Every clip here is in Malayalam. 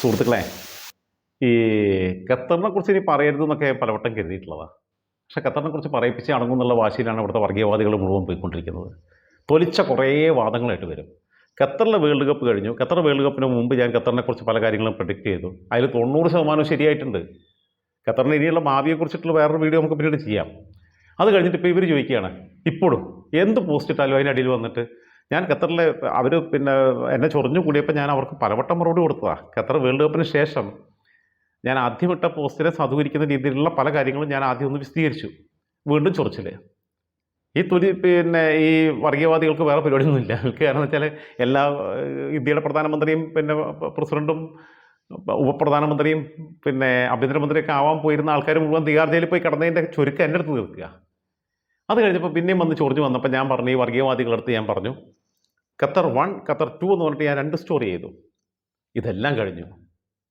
സുഹൃത്തുക്കളെ ഈ ഖത്തറിനെ കുറിച്ച് ഇനി പറയരുതെന്നൊക്കെ പലവട്ടം കരുതിയിട്ടുള്ളതാണ് പക്ഷെ ഖത്തറിനെ കുറിച്ച് പറയിപ്പിച്ച് അടങ്ങുന്നുള്ള വാശിയിലാണ് ഇവിടുത്തെ വർഗീയവാദികൾ മുഴുവൻ പോയിക്കൊണ്ടിരിക്കുന്നത്. തൊലിച്ച കുറേ വാദങ്ങളായിട്ട് വരും. ഖത്തറിലെ വേൾഡ് കപ്പ് കഴിഞ്ഞു. ഖത്തർ വേൾഡ് കപ്പിന് മുമ്പ് ഞാൻ ഖത്തറിനെ കുറിച്ച് പല കാര്യങ്ങളും പ്രഡിക്റ്റ് ചെയ്തു. അതിൽ തൊണ്ണൂറ് ശതമാനം ശരിയായിട്ടുണ്ട്. ഖത്തറിന് ഇനിയുള്ള ഭാവിയെക്കുറിച്ചിട്ടുള്ള വേറൊരു വീഡിയോ നമുക്ക് പിന്നീട് ചെയ്യാം. അത് കഴിഞ്ഞിട്ട് ഇപ്പോൾ ഇവർ ചോദിക്കുകയാണ് ഇപ്പോഴും എന്ത് പോസ്റ്റ് ഇട്ടാലും അതിന്റെ അതിനടിയിൽ വന്നിട്ട് ഞാൻ ഖത്തറിലെ അവർ പിന്നെ എന്നെ ചൊറിഞ്ഞു കൂടിയപ്പോൾ ഞാൻ അവർക്ക് പലവട്ടം മറുപടി കൊടുത്തതാണ് ഖത്തർ വേൾഡ് കപ്പിന് ശേഷം ഞാൻ ആദ്യം ഇട്ട പോസ്റ്റിനെ സാധൂകരിക്കുന്ന രീതിയിലുള്ള പല കാര്യങ്ങളും ഞാൻ ആദ്യം ഒന്ന് വിശദീകരിച്ചു. വീണ്ടും ചൊറിച്ചിൽ ഈ തുലി പിന്നെ ഈ വർഗീയവാദികൾക്ക് വേറെ പരിപാടിയൊന്നുമില്ല. കാരണം വെച്ചാൽ എല്ലാ ഇന്ത്യയുടെ പ്രധാനമന്ത്രിയും പിന്നെ പ്രസിഡന്റും ഉപപ്രധാനമന്ത്രിയും പിന്നെ ആഭ്യന്തരമന്ത്രിയൊക്കെ ആവാൻ പോയിരുന്ന ആൾക്കാർ മുഴുവൻ തിഹാർ ജയിലിൽ പോയി കിടന്നതിന്റെ ചുരുക്കം എന്റെ അടുത്ത് തീർക്കുക. അത് കഴിഞ്ഞപ്പോൾ പിന്നെയും വന്ന് ചൊറിഞ്ഞു വന്നപ്പോൾ ഞാൻ പറഞ്ഞു ഈ വർഗീയവാദികളുടെ അടുത്ത് ഞാൻ പറഞ്ഞു ഖത്തർ വൺ ഖത്തർ ടു എന്ന് പറഞ്ഞിട്ട് ഞാൻ രണ്ട് സ്റ്റോറി ചെയ്തു. ഇതെല്ലാം കഴിഞ്ഞു.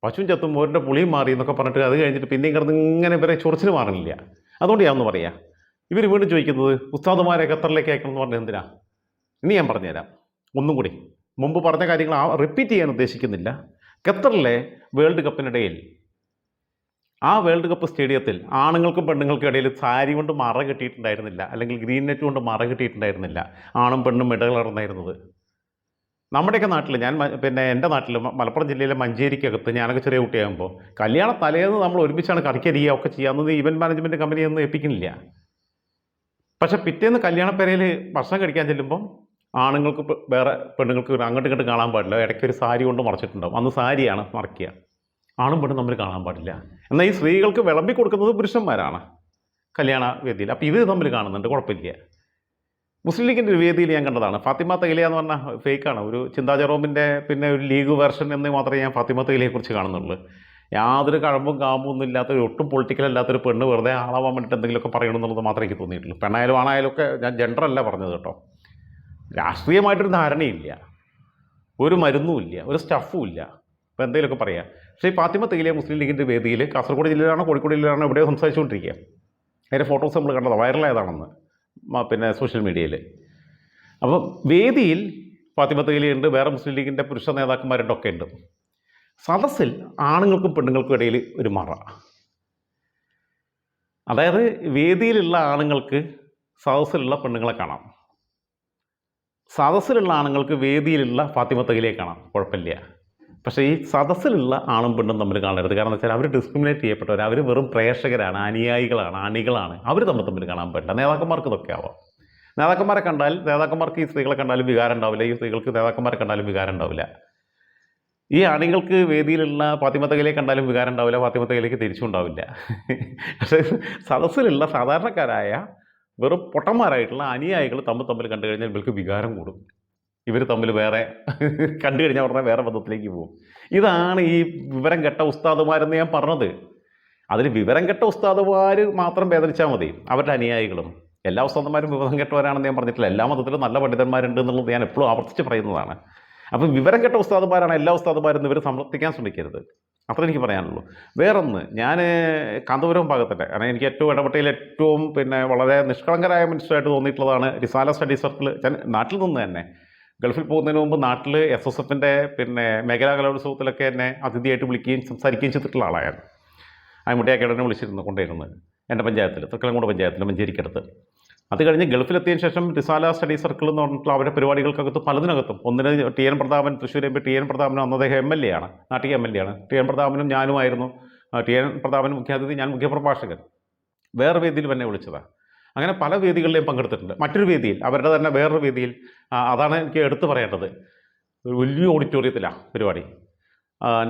പശുവും ചത്തും മോരിന്റെ പുളിയും മാറി എന്നൊക്കെ പറഞ്ഞിട്ട് അത് കഴിഞ്ഞിട്ട് പിന്നെയും കിടന്ന് ഇങ്ങനെ ഇവരെ ചൊറിച്ചിന് മാറുന്നില്ല അതുകൊണ്ട് ഞാൻ ഒന്ന് പറയാം. ഇവർ വീണ്ടും ചോദിക്കുന്നത് ഉസ്താദുമാരെ ഖത്തറിലേക്ക് അയക്കണം എന്ന് പറഞ്ഞാൽ എന്തിനാ? ഇനി ഞാൻ പറഞ്ഞുതരാം. ഒന്നും കൂടി. മുമ്പ് പറഞ്ഞ കാര്യങ്ങൾ ആ റിപ്പീറ്റ് ചെയ്യാൻ ഉദ്ദേശിക്കുന്നില്ല. ഖത്തറിലെ വേൾഡ് കപ്പിനിടയിൽ ആ വേൾഡ് കപ്പ് സ്റ്റേഡിയത്തിൽ ആണുങ്ങൾക്കും പെണ്ണുങ്ങൾക്കും ഇടയിൽ സാരി കൊണ്ട് മറ കിട്ടിയിട്ടുണ്ടായിരുന്നില്ല. അല്ലെങ്കിൽ ഗ്രീൻ നെറ്റ് കൊണ്ട് മറ കിട്ടിയിട്ടുണ്ടായിരുന്നില്ല. ആണും പെണ്ണും ഇടകലർന്നായിരുന്നത്. നമ്മുടെയൊക്കെ നാട്ടിൽ ഞാൻ പിന്നെ എന്റെ നാട്ടിൽ മലപ്പുറം ജില്ലയിലെ മഞ്ചേരിക്കകത്ത് ഞാനൊക്കെ ചെറിയ കുട്ടിയാകുമ്പോൾ കല്യാണ തലേന്ന് നമ്മൾ ഒരുമിച്ചാണ് കറിക്കരിയുക ഒക്കെ ചെയ്യാവുന്നത് ഇവന്റ് മാനേജ്മെന്റ് കമ്പനിയൊന്നും ഏൽപ്പിക്കുന്നില്ല. പക്ഷേ പിറ്റേന്ന് കല്യാണപ്പെരയിൽ ഭക്ഷണം കഴിക്കാൻ ചെല്ലുമ്പോൾ ആണുങ്ങൾക്ക് വേറെ പെണ്ണുങ്ങൾക്ക് അങ്ങോട്ടും ഇങ്ങോട്ടും കാണാൻ പാടില്ല. ഇടയ്ക്ക് ഒരു സാരി കൊണ്ട് മറച്ചിട്ടുണ്ടാവും. അന്ന് സാരിയാണ് മറക്കുക. ആണും പെണ്ണും തമ്മിൽ കാണാൻ പാടില്ല. എന്നാൽ ഈ സ്ത്രീകൾക്ക് വിളമ്പി കൊടുക്കുന്നത് പുരുഷന്മാരാണ്. കല്യാണ വേദിയിൽ. അപ്പോൾ ഇവർ തമ്മിൽ കാണുന്നുണ്ട്. കുഴപ്പമില്ല. മുസ്ലിം ലീഗിന്റെ ഒരു വേദിയിൽ ഞാൻ കണ്ടതാണ്. ഫാത്തിമ തൈലിയ എന്ന് പറഞ്ഞാൽ ഫേക്കാണ്. ഒരു ചിന്താ ജെറോമിന്റെ പിന്നെ ഒരു ലീഗ് വെർഷൻ എന്ന് മാത്രമേ ഞാൻ ഫാത്തിമ തൈലിയെക്കുറിച്ച് കാണുന്നുള്ളൂ. യാതൊരു കഴമ്പും കാമ്പും ഒന്നും ഇല്ലാത്ത ഒട്ടും പൊളിറ്റിക്കൽ അല്ലാത്തൊരു പെണ്ണ് വെറുതെ ആളാവാൻ വേണ്ടിയിട്ട് എന്തെങ്കിലുമൊക്കെ പറയണം എന്നുള്ളത് മാത്രമേ എനിക്ക് തോന്നിയിട്ടുള്ളൂ. പെണ്ണായാലും ആണായാലും ഒക്കെ ഞാൻ ജെൻഡർ അല്ല പറഞ്ഞത് കേട്ടോ. രാഷ്ട്രീയമായിട്ടൊരു ധാരണയില്ല. ഒരു മരുന്നുമില്ല ഒരു സ്റ്റഫും ഇല്ല. അപ്പോൾ എന്തെങ്കിലുമൊക്കെ പറയാം. പക്ഷേ ഈ ഫാത്തിമ തൈലിയ മുസ്ലിം ലീഗിന്റെ വേദിയിൽ കാസർഗോഡ് ജില്ലയിലാണോ കോഴിക്കോട് ജില്ലയിലാണോ എവിടെയോ സംസാരിച്ചുകൊണ്ടിരിക്കുക. അതിന്റെ ഫോട്ടോസ് നമ്മൾ കണ്ടത്. വൈറലായതാണെന്ന് പിന്നെ സോഷ്യൽ മീഡിയയിൽ. അപ്പം വേദിയിൽ ഫാത്തിമ ഉണ്ട് വേറെ മുസ്ലിം ലീഗിന്റെ പുരുഷ നേതാക്കന്മാരുടെ ഒക്കെ ഉണ്ട്. സദസ്സിൽ ആണുങ്ങൾക്കും പെണ്ണുങ്ങൾക്കും ഇടയിൽ ഒരു മറ. അതായത് വേദിയിലുള്ള ആണുങ്ങൾക്ക് സദസ്സിലുള്ള പെണ്ണുങ്ങളെ കാണാം. സദസ്സിലുള്ള ആണുങ്ങൾക്ക് വേദിയിലുള്ള ഫാത്തിമ തൈലിയെ കാണാം. കുഴപ്പമില്ല. പക്ഷേ ഈ സദസ്സിലുള്ള ആണും പെണ്ണും തമ്മിൽ കാണരുത്. കാരണം വെച്ചാൽ അവർ ഡിസ്ക്രിമിനേറ്റ് ചെയ്യപ്പെട്ടവർ അവർ വെറും പ്രേക്ഷകരാണ് അനുയായികളാണ് അണികളാണ്. അവർ തമ്മിൽ തമ്മിൽ കാണാൻ പറ്റില്ല നേതാക്കന്മാർക്ക് ഇതൊക്കെ ആവാം. നേതാക്കന്മാരെ കണ്ടാൽ നേതാക്കന്മാർക്ക് ഈ സ്ത്രീകളെ കണ്ടാലും വികാരം ഉണ്ടാവില്ല. ഈ സ്ത്രീകൾക്ക് നേതാക്കന്മാരെ കണ്ടാലും വികാരം ഉണ്ടാവില്ല. ഈ അണികൾക്ക് വേദിയിലുള്ള ഫാത്തിമത്തകയിലെ കണ്ടാലും വികാരം ഉണ്ടാവില്ല. ഫാത്തിമത്തകയിലേക്ക് തിരിച്ചും ഉണ്ടാവില്ല. പക്ഷേ സദസ്സിലുള്ള സാധാരണക്കാരായ വെറും പൊട്ടന്മാരായിട്ടുള്ള അനുയായികൾ തമ്മിൽ തമ്മിൽ കണ്ടു കഴിഞ്ഞാൽ ഇവർക്ക് വികാരം കൂടും. ഇവർ തമ്മിൽ വേറെ കണ്ടു കഴിഞ്ഞാൽ ഉടനെ വേറെ പദത്തിലേക്ക് പോകും. ഇതാണ് ഈ വിവരം കെട്ട ഉസ്താദുമാരെന്ന് ഞാൻ പറഞ്ഞത്. അതിൽ വിവരം കെട്ട ഉസ്താദുമാർ മാത്രം വേദനിച്ചാൽ മതി. അവരുടെ അനുയായികളും. എല്ലാ ഉസ്താദന്മാരും വിവരം കെട്ടവരാണെന്ന് ഞാൻ പറഞ്ഞിട്ടില്ല. എല്ലാ മതത്തിലും നല്ല പണ്ഡിതന്മാരുണ്ട് എന്നുള്ളത് ഞാൻ എപ്പോഴും ആവർത്തിച്ച് പറയുന്നതാണ്. അപ്പം വിവരം കെട്ട ഉസ്താദുമാരാണ് എല്ലാ ഉസ്താദുമാരും ഇവർ സമർത്ഥിക്കാൻ ശ്രമിക്കരുത്. അത്ര എനിക്ക് പറയാനുള്ളൂ. വേറൊന്ന് ഞാൻ കാന്തപുരം ഭാഗത്തിന്റെ കാരണം എനിക്ക് ഏറ്റവും ഇടപെട്ടയിൽ ഏറ്റവും പിന്നെ വളരെ നിഷ്കളങ്കരായ മനുഷ്യരായിട്ട് തോന്നിയിട്ടുള്ളതാണ് റിസാല സ്റ്റഡി സർക്കിൾ. ഞാൻ നാട്ടിൽ നിന്ന് തന്നെ ഗൾഫിൽ പോകുന്നതിന് മുമ്പ് നാട്ടിൽ എസ് എസ് എഫിന്റെ പിന്നെ മേഖലാ കലോത്സവത്തിലൊക്കെ എന്നെ അതിഥിയായിട്ട് വിളിക്കുകയും സംസാരിക്കുകയും ചെയ്തിട്ടുള്ള ആളാണ് അയമുട്ടി അക്കാഡമി വിളിച്ചിരുന്നു കൊണ്ടുവരുന്നത് എന്റെ പഞ്ചായത്തിൽ തൃക്കലങ്കോട് പഞ്ചായത്തിൽ മഞ്ചേരിക്കടുത്ത്. അത് കഴിഞ്ഞ് ഗൾഫിലെത്തിയതിന് ശേഷം റിസാല സ്റ്റഡി സർക്കിൾ എന്ന് പറഞ്ഞിട്ടുള്ള അവരുടെ പരിപാടികൾക്കകത്ത് പലതിനകത്തും ഒന്നിന് T N Prathapan Thrissur M P T N പ്രതാപനും അന്ന് അദ്ദേഹം എം എൽ എ ആണ് നാട്ടിക എം എൽ എ ആണ്. ടി എൻ പ്രതാപനും ഞാനുമായിരുന്നു. ടി എൻ പ്രതാപൻ മുഖ്യാതിഥി ഞാൻ മുഖ്യപ്രഭാഷകൻ. വേറെ വേദിയിൽ എന്നെ വിളിച്ചതാണ് അങ്ങനെ പല വേദികളിലും പങ്കെടുത്തിട്ടുണ്ട്. മറ്റൊരു വേദിയിൽ അവരുടെ തന്നെ വേറൊരു വേദിയിൽ അതാണ് എനിക്ക് എടുത്തു പറയേണ്ടത്. ഒരു വലിയ ഓഡിറ്റോറിയത്തിലാണ് പരിപാടി.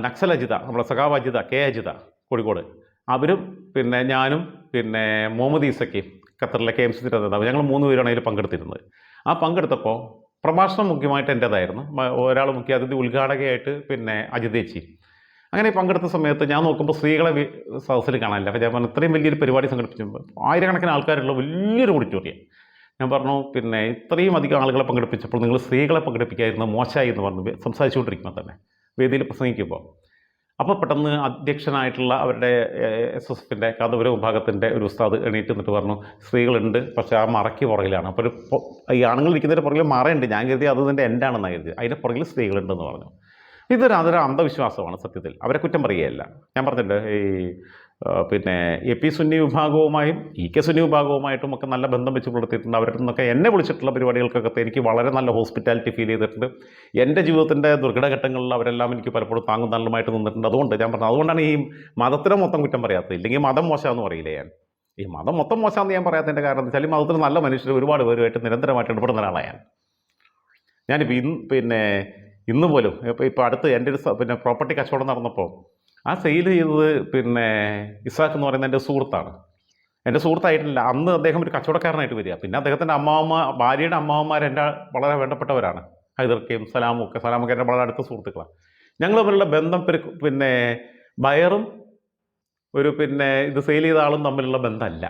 നക്സൽ അജിത നമ്മുടെ സഖാവ് അജിത കെ അജിത കോഴിക്കോട്. അവരും പിന്നെ ഞാനും പിന്നെ മുഹമ്മദ് ഈസയ്ക്ക് ഖത്തറിലെ കെ എം സി നേതാവ് ഞങ്ങൾ മൂന്ന് പേരാണ് അതിൽ പങ്കെടുത്തിരുന്നത്. ആ പങ്കെടുത്തപ്പോൾ പ്രഭാഷണം മുഖ്യമായിട്ട് എന്റേതായിരുന്നു. ഒരാൾ മുഖ്യ അതിഥി ഉദ്ഘാടകയായിട്ട് പിന്നെ അജിതേച്ചി അങ്ങനെ പങ്കെടുത്ത സമയത്ത് ഞാൻ നോക്കുമ്പോൾ സ്ത്രീകളെ സദസ്സിൽ കാണാനില്ല. അപ്പോൾ ഞാൻ പറഞ്ഞു ഇത്രയും വലിയൊരു പരിപാടി സംഘടിപ്പിച്ചപ്പോൾ ആയിരക്കണക്കിന് ആൾക്കാരുള്ള വലിയൊരു ഓഡിറ്റോറിയം. ഞാൻ പറഞ്ഞു പിന്നെ ഇത്രയും അധികം ആളുകളെ പങ്കെടുപ്പിച്ചപ്പോൾ നിങ്ങൾ സ്ത്രീകളെ പങ്കെടുപ്പിക്കായിരുന്നു മോശമായി എന്ന് പറഞ്ഞ് സംസാരിച്ചുകൊണ്ടിരിക്കുമ്പോൾ തന്നെ വേദിയിൽ പ്രസംഗിക്കുമ്പോൾ അപ്പോൾ പെട്ടെന്ന് അധ്യക്ഷനായിട്ടുള്ള അവരുടെ എസ് എസ് എഫിന്റെ കഥപുര വിഭാഗത്തിന്റെ ഒരു ഉസ്താദ് എണീറ്റ് നിന്നിട്ട് പറഞ്ഞു സ്ത്രീകളുണ്ട് പക്ഷേ ആ മറയ്ക്ക് പുറകിലാണ്. അപ്പോൾ ഒരു ഈ ആണുങ്ങൾ ഇരിക്കുന്നതിന്റെ പുറകിൽ മറയുണ്ട്. ഞാൻ കരുതി അത് ഇതിന്റെ എൻഡാണെന്നാണ് കരുതി അതിന്റെ പുറകിൽ സ്ത്രീകളുണ്ടെന്ന് പറഞ്ഞു. ഇതൊരു അതൊരു അന്ധവിശ്വാസമാണ് സത്യത്തിൽ. അവരെ കുറ്റം പറയുകയല്ല. ഞാൻ പറഞ്ഞിട്ടുണ്ട് ഈ പിന്നെ എ പി സുന്നി വിഭാഗവുമായും ഇ കെ സുന്നി വിഭാഗവുമായിട്ടും ഒക്കെ നല്ല ബന്ധം വെച്ച് പുലർത്തിയിട്ടുണ്ട്. അവരുടെ നിന്നൊക്കെ എന്നെ വിളിച്ചിട്ടുള്ള പരിപാടികൾക്കൊക്കെ എനിക്ക് വളരെ നല്ല ഹോസ്പിറ്റാലിറ്റി ഫീൽ ചെയ്തിട്ടുണ്ട്. എന്റെ ജീവിതത്തിന്റെ ദുർഘടഘട്ടങ്ങളിൽ അവരെല്ലാം എനിക്ക് പലപ്പോഴും താങ്ങും തള്ളുമായിട്ട് നിന്നിട്ടുണ്ട്. അതുകൊണ്ട് ഞാൻ പറഞ്ഞു അതുകൊണ്ടാണ് ഈ മതത്തിനെ മൊത്തം കുറ്റം പറയാത്തത്. ഇല്ലെങ്കിൽ മതം മോശമെന്ന് പറയില്ലേ ഞാൻ? ഈ മതം മൊത്തം മോശമെന്ന് ഞാൻ പറയാത്തതിന്റെ കാരണം എന്ന് വെച്ചാൽ ഈ നല്ല മനുഷ്യർ ഒരുപാട് പേരുമായിട്ട് നിരന്തരമായിട്ട് ഇടപെടുന്ന ഒരാളാണ് ഞാൻ. ഞാനിപ്പോൾ ഇന്ന് പിന്നെ ഇന്ന് പോലും ഇപ്പോൾ ഇപ്പോൾ അടുത്ത് എന്റെ ഒരു പിന്നെ പ്രോപ്പർട്ടി കച്ചവടം നടന്നപ്പോൾ ആ സെയിൽ ചെയ്തത് പിന്നെ ഇസാഖ് എന്ന് പറയുന്ന എന്റെ സുഹൃത്താണ്. എന്റെ സുഹൃത്തായിട്ടില്ല അന്ന് അദ്ദേഹം ഒരു കച്ചവടക്കാരനായിട്ട് വരിക. പിന്നെ അദ്ദേഹത്തിന്റെ അമ്മാവമ്മ ഭാര്യയുടെ അമ്മാവന്മാർ എന്റെ വളരെ വേണ്ടപ്പെട്ടവരാണ്. ഹൈദർക്കയും സലാമും ഒക്കെ സലാമൊക്കെ എന്റെ വളരെ അടുത്ത സുഹൃത്തുക്കളാണ്. ഞങ്ങൾ തമ്മിലുള്ള ബന്ധം പിന്നെ ബയറും ഒരു പിന്നെ ഇത് സെയിൽ ചെയ്ത ആളും തമ്മിലുള്ള ബന്ധമല്ല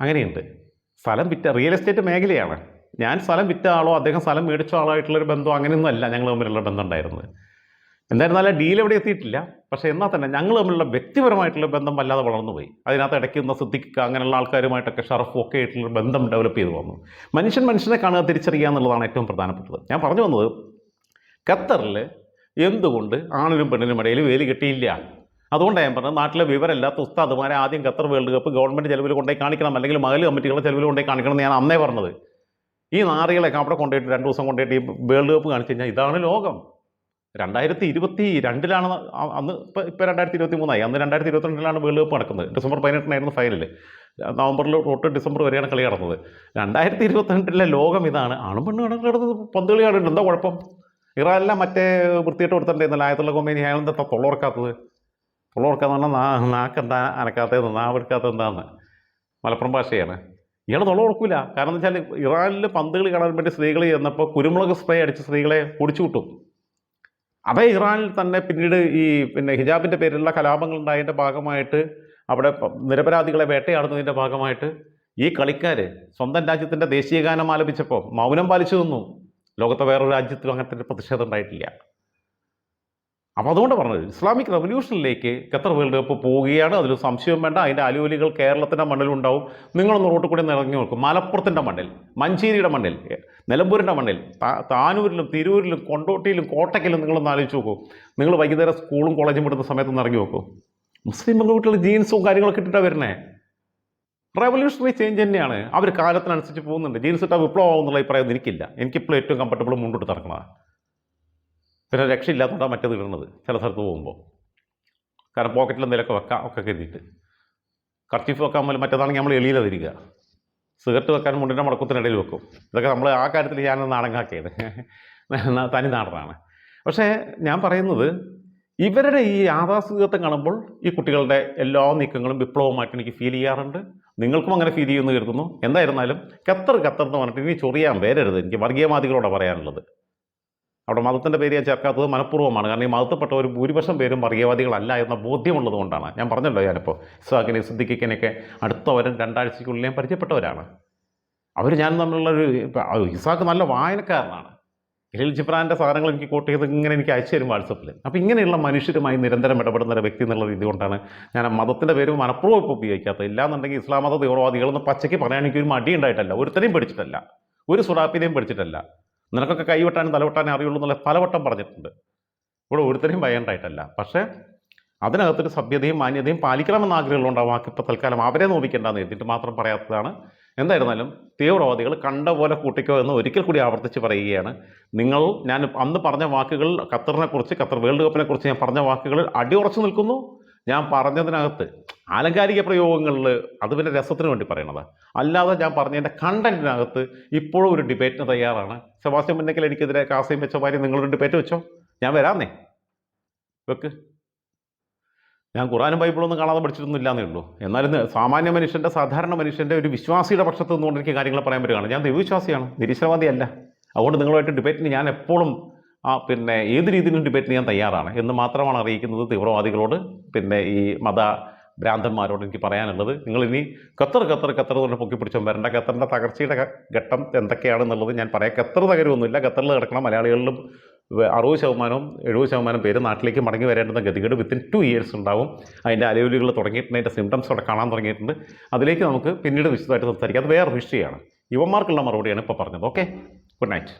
അങ്ങനെയുണ്ട്. സ്ഥലം വിറ്റ റിയൽ എസ്റ്റേറ്റ് മേഖലയാണ്. ഞാൻ സ്ഥലം വിറ്റ ആളോ അദ്ദേഹം സ്ഥലം മേടിച്ച ആളോ ആയിട്ടുള്ളൊരു ബന്ധം അങ്ങനെയൊന്നും അല്ല ഞങ്ങൾ തമ്മിലുള്ള ബന്ധം ഉണ്ടായിരുന്നത് എന്തായിരുന്നാലും ഡീൽ എവിടെ എത്തിയിട്ടില്ല. പക്ഷേ എന്നാൽ തന്നെ ഞങ്ങൾ തമ്മിലുള്ള വ്യക്തിപരമായിട്ടുള്ള ബന്ധം വല്ലാതെ വളർന്നു പോയി അതിനകത്ത് ഇടയ്ക്ക് നിന്ന് സിദ്ധിക്കുക അങ്ങനെയുള്ള ആൾക്കാരുമായിട്ടൊക്കെ ഷറഫും ഒക്കെ ആയിട്ടുള്ള ബന്ധം ഡെവലപ്പ് ചെയ്തു വന്നു. മനുഷ്യൻ മനുഷ്യനെ കാണുക തിരിച്ചറിയുക എന്നുള്ളതാണ് ഏറ്റവും പ്രധാനപ്പെട്ടത്. ഞാൻ പറഞ്ഞു വന്നത് ഖത്തറിൽ എന്തുകൊണ്ട് ആണിനും പെണ്ണിനും ഇടയിൽ വേലി കിട്ടിയില്ല? അതുകൊണ്ടാണ് ഞാൻ പറഞ്ഞത് നാട്ടിലെ വിവരമില്ലാത്ത ഉസ്താദുമാരെ ആദ്യം ഖത്തർ വേൾഡ് കപ്പ് ഗവൺമെന്റ് ചെലവിൽ കൊണ്ടുപോയി കാണിക്കണം അല്ലെങ്കിൽ മകൽ കമ്മിറ്റികളുടെ ചെലവിൽ കൊണ്ടുപോയി കാണിക്കണം എന്ന് ഞാൻ അന്നേ പറഞ്ഞത്. ഈ നാറികളൊക്കെ അവിടെ കൊണ്ടുപോയിട്ട് രണ്ട് ദിവസം കൊണ്ടുപോയിട്ട് ഈ വേൾഡ് കപ്പ് കാണിച്ചു കഴിഞ്ഞാൽ ഇതാണ് ലോകം. രണ്ടായിരത്തി ഇരുപത്തി രണ്ടിലാണ് അന്ന് ഇപ്പം ഇപ്പം രണ്ടായിരത്തി ഇരുപത്തി മൂന്നായി അന്ന് രണ്ടായിരത്തി ഇരുപത്തിരണ്ടിലാണ് വേൾഡ് കപ്പ് നടക്കുന്നത്. ഡിസംബർ പതിനെട്ടിനായിരുന്നു ഫൈനൽ നവംബറിൽ തൊട്ട് ഡിസംബർ വരെയാണ് കളി നടന്നത്. രണ്ടായിരത്തി ഇരുപത്തിരണ്ടിലെ ലോകം ഇതാണ്. ആണും പെണ്ണും കിടക്കുന്നത് പന്ത് കളി കാണുന്നുണ്ട്. എന്താ കുഴപ്പം? ഇറാനല്ല മറ്റേ വൃത്തിയിട്ട് കൊടുത്തിട്ടുണ്ടായിരുന്നില്ല. ആയത്തുള്ള കൊമ്പേനി അയാൾ എന്താ തൊള്ളോർക്കാത്തത് തൊള്ളോർക്കാന്ന് പറഞ്ഞാൽ നാക്കെന്താ അനക്കാത്തത് നാവെടുക്കാത്തത് എന്താന്ന് മലപ്പുറം ഭാഷയാണ്. ഇയാൾ തൊള്ള ഉറക്കില്ല കാരണം എന്ന് വെച്ചാൽ ഇറാനിൽ പന്തുകൾ കാണാൻ വേണ്ടി സ്ത്രീകൾ ചെന്നപ്പോൾ കുരുമുളക് സ്പ്രേ അടിച്ച് സ്ത്രീകളെ കുടിച്ചു വിട്ടും അതേ ഇറാനിൽ തന്നെ പിന്നീട് ഈ പിന്നെ ഹിജാബിന്റെ പേരിലുള്ള കലാപങ്ങൾ ഉണ്ടായതിന്റെ ഭാഗമായിട്ട് അവിടെ നിരപരാധികളെ വേട്ടയാടുന്നതിന്റെ ഭാഗമായിട്ട് ഈ കളിക്കാർ സ്വന്തം രാജ്യത്തിന്റെ ദേശീയഗാനം ആലപിച്ചപ്പോൾ മൗനം പാലിച്ചു നിന്നു ലോകത്തെ വേറൊരു രാജ്യത്തിലും അങ്ങനത്തെ പ്രതിഷേധം ഉണ്ടായിട്ടില്ല. അപ്പോൾ അതുകൊണ്ട് പറഞ്ഞത് ഇസ്ലാമിക് റവല്യൂഷനിലേക്ക് ഖത്തർ വേൾഡ് കപ്പ് പോവുകയാണ്. അതിൽ സംശയം വേണ്ട അതിന്റെ അലുവലികൾ കേരളത്തിന്റെ മണ്ണിലുണ്ടാവും. നിങ്ങളൊന്ന് റോട്ട് കൂടി ഒന്ന് ഇറങ്ങി നോക്കും. മലപ്പുറത്തിന്റെ മണ്ണിൽ മഞ്ചേരിയുടെ മണ്ണിൽ നിലമ്പൂരിന്റെ മണ്ണിൽ താനൂരിലും തിരൂരിലും കൊണ്ടോട്ടിയിലും കോട്ടയ്ക്കലും നിങ്ങളൊന്ന് ആലോചിച്ച് നോക്കൂ. നിങ്ങൾ വൈകുന്നേരം സ്കൂളും കോളേജും വിടുന്ന സമയത്ത് ഇറങ്ങി നോക്കൂ. മുസ്ലിം പെൺകുട്ടികൾ ജീൻസും കാര്യങ്ങളൊക്കെ ഇട്ടിട്ടാണ് വരുന്നേ? റവല്യൂഷണറി ചേഞ്ച് തന്നെയാണ്. അവർ കാലത്തിനനുസരിച്ച് പോകുന്നുണ്ട്. ജീൻസ് ഇട്ടാൽ വിപ്ലവം എന്നുള്ള അഭിപ്രായം എനിക്കില്ല. എനിക്കിപ്പോൾ ഏറ്റവും കംഫർട്ടബിൾ മുണ്ടോട്ട് നടക്കണതാണ് പിന്നെ രക്ഷയില്ലാത്തതുകൊണ്ടാണ് മറ്റേത് ഇടുന്നത് ചില സ്ഥലത്ത് പോകുമ്പോൾ കാരണം പോക്കറ്റിൽ എന്തെങ്കിലുമൊക്കെ വെക്കാം ഒക്കെ കരുതിയിട്ട്. കർച്ചീഫ് വെക്കാൻ പോലും മറ്റേതാണെങ്കിൽ നമ്മൾ എളിയിലതിരിക്കുക സിഗരറ്റ് വെക്കാൻ മുണ്ടിന്റെ മടക്കത്തിനിടയിൽ വെക്കും. ഇതൊക്കെ നമ്മൾ ആ കാര്യത്തിൽ ഞാൻ നാടങ്ങാക്കിയത് തനി നാടനാണ്. പക്ഷേ ഞാൻ പറയുന്നത് ഇവരുടെ ഈ യാഥാസ്ഥികത്വം കാണുമ്പോൾ ഈ കുട്ടികളുടെ എല്ലാ നീക്കങ്ങളും വിപ്ലവമായിട്ട് എനിക്ക് ഫീൽ ചെയ്യാറുണ്ട്. നിങ്ങൾക്കും അങ്ങനെ ഫീൽ ചെയ്യുമെന്ന് കരുതുന്നു. എന്തായിരുന്നാലും ഖത്തർ ഖത്തർ എന്ന് പറഞ്ഞിട്ട് ഇനി ചൊറിയാൻ വരരുത്. എനിക്ക് വർഗീയവാദികളോട് പറയാനുള്ളത്. അവിടെ മതത്തിന്റെ പേര് ഞാൻ ചേർക്കാത്തത് മനഃപൂർവമാണ്. കാരണം ഈ മതത്തിൽപ്പെട്ട ഒരു ഭൂരിപക്ഷം പേരും വർഗീയവാദികളല്ല എന്ന ബോധ്യമുള്ളത് കൊണ്ടാണ് ഞാൻ പറഞ്ഞല്ലോ ഞാനിപ്പോൾ ഇസാഖിനെ സിദ്ദിഖിക്കനെയൊക്കെ അടുത്തവരും രണ്ടാഴ്ചയ്ക്കുള്ളിൽ ഞാൻ പരിചയപ്പെട്ടവരാണ്. അവർ ഞാൻ തമ്മിലുള്ളൊരു ഇസാഖ് നല്ല വായനക്കാരനാണ്. ഹിൽ ജിബ്രാന്റെ സാധനങ്ങൾ എനിക്ക് കോട്ട് ചെയ്ത് ഇങ്ങനെ എനിക്ക് അയച്ചു തരും വാട്സപ്പിൽ അപ്പോൾ ഇങ്ങനെയുള്ള മനുഷ്യരുമായി നിരന്തരം ഇടപെടുന്ന ഒരു വ്യക്തി എന്നുള്ള രീതി കൊണ്ടാണ് ഞാൻ മതത്തിന്റെ പേര് മനഃപൂർവം ഇപ്പോൾ ഉപയോഗിക്കാത്തത്. ഇല്ലാന്നുണ്ടെങ്കിൽ ഇസ്ലാം മത തീവ്രവാദികളെന്ന് പച്ചയ്ക്ക് എനിക്ക് ഒരു മടി ഉണ്ടായിട്ടല്ല ഒരുത്തരെയും പഠിച്ചിട്ടല്ല ഒരു സുറാപ്പിനെയും പഠിച്ചിട്ടല്ല നിനക്കൊക്കെ കൈവെട്ടാനും തലവെട്ടാനും അറിയുള്ളൂ എന്നുള്ള പലവട്ടം പറഞ്ഞിട്ടുണ്ട്. ഇവിടെ ഒരുത്തരെയും ഭയണ്ടായിട്ടല്ല പക്ഷേ അതിനകത്തൊരു സഭ്യതയും മാന്യതയും പാലിക്കണമെന്ന് ആഗ്രഹമുണ്ടാവും വാക്കിപ്പോൾ തൽക്കാലം അവരെ നോവിക്കേണ്ടെന്ന് എഴുതിയിട്ട് മാത്രം പറയാത്തതാണ്. എന്തായിരുന്നാലും തീവ്രവാദികൾ കണ്ട പോലെ കൂട്ടിക്കോ എന്ന് ഒരിക്കൽ കൂടി ആവർത്തിച്ച് പറയുകയാണ്. നിങ്ങൾ ഞാൻ അന്ന് പറഞ്ഞ വാക്കുകൾ ഖത്തറിനെക്കുറിച്ച് ഖത്തർ വേൾഡ് കപ്പിനെക്കുറിച്ച് ഞാൻ പറഞ്ഞ വാക്കുകളിൽ അടിയുറച്ചു നിൽക്കുന്നു. ഞാൻ പറഞ്ഞതിനകത്ത് ആലങ്കാരിക പ്രയോഗങ്ങളിൽ അത് പിന്നെ രസത്തിന് വേണ്ടി പറയണതാണ് അല്ലാതെ ഞാൻ പറഞ്ഞതിന്റെ കണ്ടന്റിനകത്ത് ഇപ്പോഴും ഒരു ഡിബേറ്റിന് തയ്യാറാണ്. സെബാസ്റ്റ്യൻ മുന്നേക്കൽ എനിക്കെതിരെ കാസയും വെച്ച മാതിരി നിങ്ങളൊരു ഡിബേറ്റ് വെച്ചോ? ഞാൻ വരാന്നേ. വെക്ക്. ഞാൻ ഖുറാനും ബൈബിളൊന്നും കാണാതെ പഠിച്ചിട്ടൊന്നും ഇല്ലാന്നേ ഉള്ളൂ. എന്നാലും സാമാന്യ മനുഷ്യന്റെ സാധാരണ മനുഷ്യന്റെ ഒരു വിശ്വാസിയുടെ പക്ഷത്ത് നിന്നുകൊണ്ട് എനിക്ക് കാര്യങ്ങൾ പറയാൻ പറ്റുകയാണ്. ഞാൻ ദൈവവിശ്വാസിയാണ്. നിരീശ്വരവാദിയല്ല. അതുകൊണ്ട് നിങ്ങളുമായിട്ട് ഡിബേറ്റിന് ഞാൻ എപ്പോഴും ആ പിന്നെ ഏത് രീതിയിലും ഡിബേറ്റ് ചെയ്യാൻ തയ്യാറാണ് എന്ന് മാത്രമാണ് അറിയിക്കുന്നത് തീവ്രവാദികളോട്. പിന്നെ ഈ മത ഭ്രാന്തന്മാരോട് എനിക്ക് പറയാനുള്ളത് നിങ്ങൾ ഇനി ഖത്തർ ഖത്തർ ഖത്തർ തന്നെ പൊക്കി പിടിച്ചോ വരേണ്ട. ഖത്തറിന്റെ തകർച്ചയുടെ ഘട്ടം എന്തൊക്കെയാണെന്നുള്ളത് ഞാൻ പറയാം. ഖത്തർ തകരുമൊന്നുമില്ല ഖത്തറിൽ കിടക്കണം മലയാളികളിലും അറുപത് ശതമാനവും എഴുപത് ശതമാനം പേര് നാട്ടിലേക്ക് മടങ്ങി വരേണ്ടുന്ന ഗതികേട് വിത്തിൻ ടു ഇയേഴ്സ് ഉണ്ടാവും. അതിന്റെ അലവലുകൾ തുടങ്ങിയിട്ടുണ്ട് അതിന്റെ സിംറ്റംസ് അവിടെ കാണാൻ തുടങ്ങിയിട്ടുണ്ട്. അതിലേക്ക് നമുക്ക് പിന്നീട് വിശദമായിട്ട് സംസാരിക്കാം. അത് വേറെ വിഷയമാണ് യുവന്മാർക്കുള്ള മറുപടിയാണ് ഇപ്പോൾ പറഞ്ഞത്. Okay good night